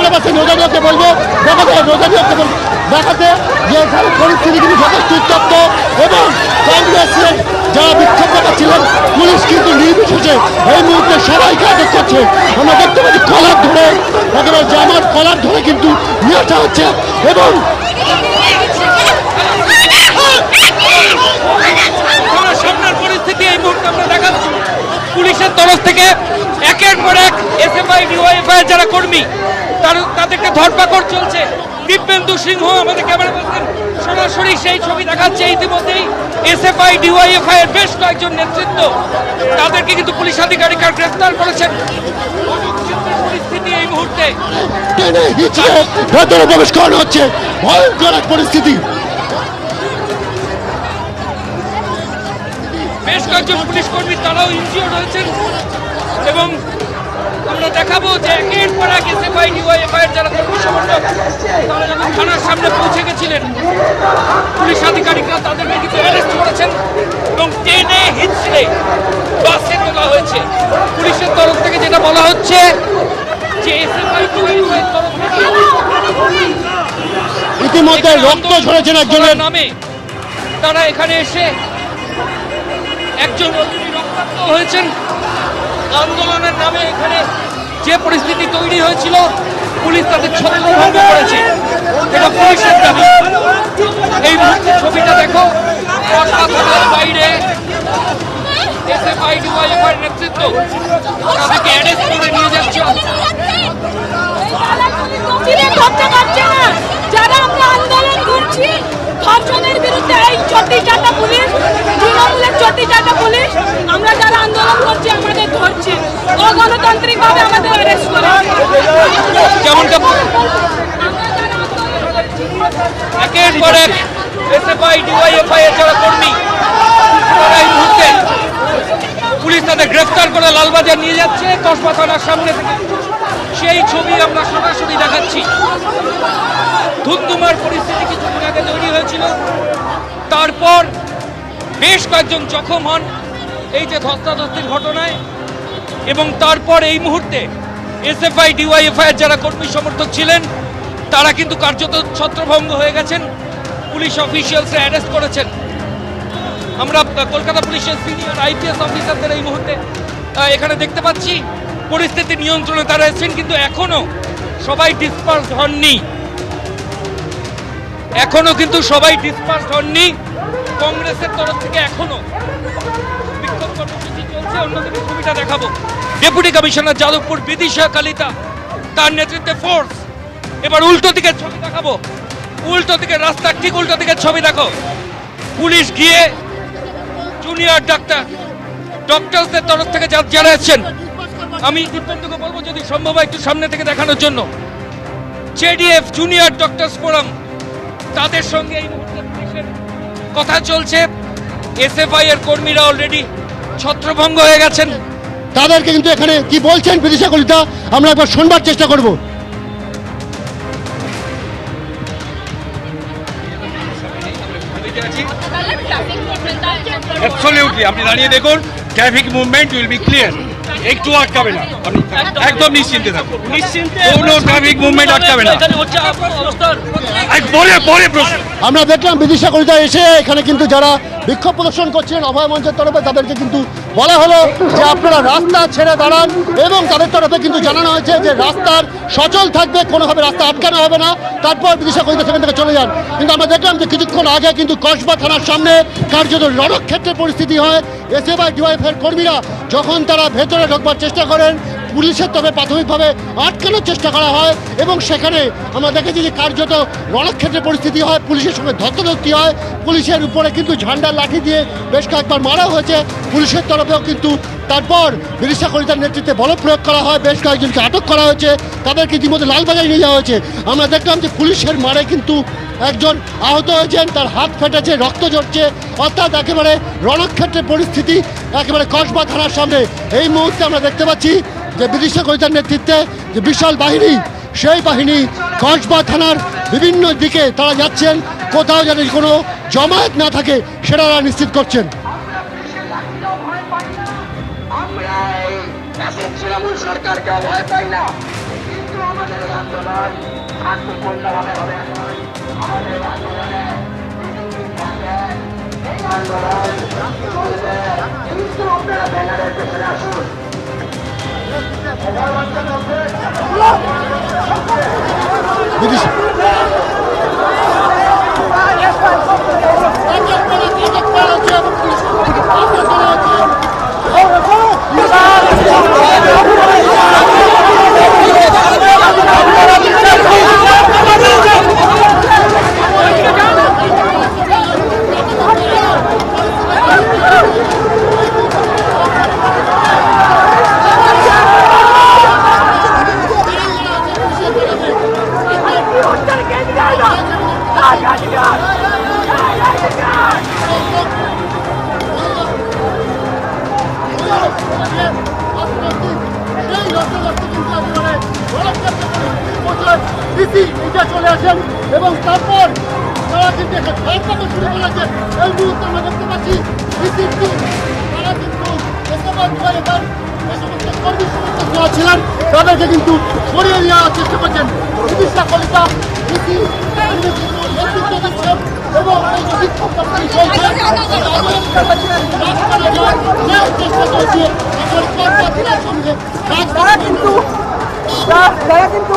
বাংলাবাসী রোজারিওকে বলব দেখাতে রোজারিওকে বলব, দেখাতে যে এখানে পরিস্থিতি কিন্তু যথেষ্ট উত্তপ্ত এবং কংগ্রেসের যারা বিক্ষোভ দেখাচ্ছিলেন পুলিশ কিন্তু নির্বিশেষে এই মুহূর্তে সবাইকে আটক করছে। আমরা দেখতে পাচ্ছি কলার ধরে, একেবারে জামার কলার ধরে কিন্তু নিয়ে আসা হচ্ছে এবং আমার সামনের পরিস্থিতি এই মুহূর্তে আমরা দেখাচ্ছি পুলিশের তরফ থেকে একের পর এক এসএফআই ডিওয়াইএফআই যারা কর্মী, তার তাদেরকে ধরপাকড় চলছে। দিব্যেন্দু সিংহ আমাদের ক্যামেরা পাচ্ছেন সরাসরি সেই ছবি দেখাচ্ছে ইতিমধ্যেই। এসএফআই ডিওয়াইএফআই এর বেশ কয়েকজন নেতৃত্ব, তাদেরকে কিন্তু পুলিশ আধিকারিকরা গ্রেফতার করেছেন পরিস্থিতি এই মুহূর্তে। ভেতরে প্রবেশ করানো হচ্ছে, ভয়ঙ্কর এক পরিস্থিতি। বেশ কয়েকজন পুলিশ কর্মী তারাও ইনজিওর্ড হয়েছেন এবং আমরা দেখাবো যে একের পর এক এসএফআই ডিওয়াইএফআই এর যারা কর্মী সমর্থক তারা যখন থানার সামনে পৌঁছে গেছিলেন পুলিশ আধিকারিকরা তাদেরকে কিন্তু অ্যারেস্ট করেছেন এবং টেনে হিচড়ে বাসে তোলা হয়েছে। পুলিশের তরফ থেকে যেটা বলা হচ্ছে যে এসএফআই তরফ থেকে ইতিমধ্যে রক্ত ঝরেছেন একজনের। নামে তারা এখানে এসে একজন রক্তাক্ত হয়েছেন। আন্দোলনের নামে এখানে যে পরিস্থিতি তৈরি হয়েছিল, পুলিশ তাদের ছত্রভঙ্গ করেছে। এটা পুলিশের দাবি। এই মুহূর্তে ছবিটা দেখো। থানার বাইরে যারা আমরা আন্দোলন করছি চটি চাটা পুলিশ, তৃণমূলের চটি চাটা পুলিশ আমরা যারা আন্দোলন করছি আমাদের ধরছে অগণতান্ত্রিক ভাবে আমাদের অ্যারেস্ট করে যেমনটা আমরা যারা আন্দোলন করছি, একের পর এক এসএফআই ডিওয়াইএফআই এর কর্মী তারা মুহূর্তে পুলিশ তাদের গ্রেফতার করে লালবাজার নিয়ে যাচ্ছে কসবা থানার সামনে থেকে। সেই ছবি আমরা সরাসরি দেখাচ্ছি। ধুমধুমার পরিস্থিতি কিছুদিন আগে তৈরি হয়েছিল। তারপর বেশ কয়েকজন জখম হন। এই যে ধস্তাধস্তির ঘটনায় এবং তারপর এই মুহূর্তে এসএফআই ডিওয়াইএফআই এর যারা কর্মী সমর্থক ছিলেন, তারা কিন্তু কার্যত ছত্রভঙ্গ হয়ে গেছেন। পুলিশ অফিসিয়ালসরা অ্যারেস্ট করেছেন। আমরা কলকাতা পুলিশের সিনিয়র আইপিএস অফিসারদের এই মুহূর্তে এখানে দেখতে পাচ্ছি। পরিস্থিতি নিয়ন্ত্রণে তারা এসেছেন, কিন্তু এখনও সবাই ডিসপার্স হননি। এখনও কিন্তু সবাই ডিসপার্স হননি। কংগ্রেসের তরফ থেকে এখনও বিক্ষোভ কর্মসূচি চলছে। অন্যদিকে ছবিটা দেখাবো। ডেপুটি কমিশনার যাদবপুর বিদিশা কালিতা, তার নেতৃত্বে ফোর্স এবার উল্টো দিকের ছবি দেখাবো। উল্টো দিকে রাস্তার ঠিক উল্টো দিকের ছবি দেখো। পুলিশ গিয়ে জুনিয়র ডাক্তার ডক্টরসদের তরফ থেকে যারা এসছেন, আমি দীপেন্দুকে বলব যদি সম্ভব হয় একটু সামনে থেকে দেখানোর জন্য। জেডিএফ জুনিয়র ডক্টরস ফোরাম তাদের সঙ্গে এই মুহূর্তে পুলিশের কথা চলছে। এসএফআই এর কর্মীরা অলরেডি ছত্রভঙ্গ হয়ে গেছেন। তাদেরকে কিন্তু এখানে কি বলছেন বিদিশা কলিতা, আমরা একবার শোনবার চেষ্টা করব। অ্যাবসলিউটলি আপনি দাঁড়িয়ে দেখুন traffic movement will be clear একটু আটকাবে না। একদম। নিশ্চিন্তে থাকুন কোনো ট্রাফিক মুভমেন্ট আটকাবে না। পরে পরে প্রশ্ন। আমরা দেখলাম বিদিশা কলিতা এসে এখানে কিন্তু যারা বিক্ষোভ প্রদর্শন করছিলেন অভয় মঞ্চের তরফে তাদেরকে কিন্তু বলা হলো যে আপনারা রাস্তা ছেড়ে দাঁড়ান এবং তাদের তরফে কিন্তু জানানো হয়েছে যে রাস্তার সচল থাকবে কোনোভাবে রাস্তা আটকানো হবে না। তারপর বিদিশা কলিতা সেখান থেকে চলে যান। কিন্তু আমরা দেখলাম যে কিছুক্ষণ আগে কিন্তু কসবা থানার সামনে কার্যত রণক্ষেত্রের পরিস্থিতি হয়। এসএফআই ডিওয়াইফের কর্মীরা যখন তারা ভেতরে ঢোকবার চেষ্টা করেন। পুলিশের তবে প্রাথমিকভাবে আটকানোর চেষ্টা করা হয় এবং সেখানে আমরা দেখেছি যে কার্যত রণক্ষেত্রের পরিস্থিতি হয়, পুলিশের সঙ্গে ধস্তাধস্তি হয়, পুলিশের উপরে কিন্তু ঝান্ডা লাঠি দিয়ে বেশ কয়েকবার মারা হয়েছে। পুলিশের তরফেও কিন্তু তারপর বিরিশা কলিতার নেতৃত্বে বল প্রয়োগ করা হয়, বেশ কয়েকজনকে আটক করা হয়েছে, তাদেরকে ইতিমধ্যে লালবাজারে নিয়ে যাওয়া হয়েছে। আমরা দেখলাম যে পুলিশের মারে কিন্তু একজন আহত হয়েছেন, তার হাত ফেটেছে, রক্ত ঝরছে, অর্থাৎ একেবারে রণক্ষেত্রের পরিস্থিতি একেবারে কসবা থানার সামনে। এই মুহূর্তে আমরা দেখতে পাচ্ছি যে বিদিশা কবিতার নেতৃত্বে যে বিশাল বাহিনী, সেই বাহিনী কসবা থানার বিভিন্ন দিকে তারা যাচ্ছেন। কোথাও যেন কোনো জমায়েত না থাকে, সেটা তারা নিশ্চিত করছেন। আমরা এই তৃণমূল সরকারকে ভয় পাই না কিন্তু আমাদের Gidiş. Ben yapmayacağım. Ben yapmayacağım. Ben yapmayacağım. Bidisha চলে আসেন এবং তারপর তারা কিন্তু একটা ধরপাকড় শুরু করেছে এই মুহূর্তে আমরা দেখতে পাচ্ছি বিসির তারা কিন্তু ছিলেন তাদেরকে কিন্তু সরিয়ে নেওয়ার চেষ্টা করছেন। চিকিৎসা কলিতা বিসি নেতৃত্ব দিচ্ছেন এবং এই যে বিক্ষোভ চেষ্টা এখন কর্মচারীদের সঙ্গে তারা কিন্তু তারা কিন্তু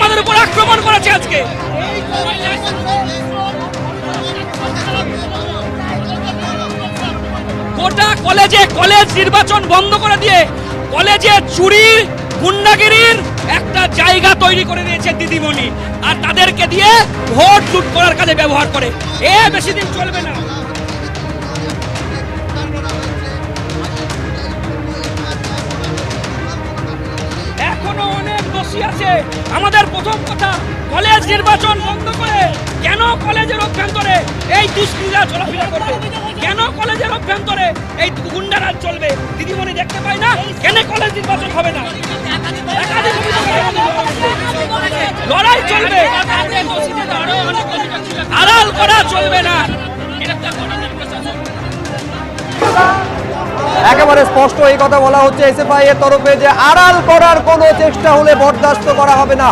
আমাদের উপর আক্রমণ করেছে আজকে। গোটা কলেজে কলেজ নির্বাচন বন্ধ করে দিয়ে কলেজে চুরির, গুন্ডাগিরির একটা জায়গা তৈরি করে দিয়েছে দিদিমণি। আর তাদেরকে দিয়ে ভোট লুট করার কাজে ব্যবহার করে। এ বেশি দিন চলবে না। দোষী আছে। আমাদের প্রথম কথা কলেজ নির্বাচন বন্ধ করে কেন কলেজের অভ্যন্তরে এই দুষ্কৃতীরা চলাফেরা করবে? কেন কলেজের অভ্যন্তরে এই গুন্ডারাজ চলবে? দিদিমণি দেখতে পাই না? কেন কলেজ নির্বাচন হবে না। লড়াই চলবে। আড়াল করা চলবে না। একেবারে স্পষ্ট এই কথা বলা হচ্ছে এসএফআই এর তরফে যে আড়াল করার কোনো চেষ্টা হলে বরদাস্ত করা হবে না।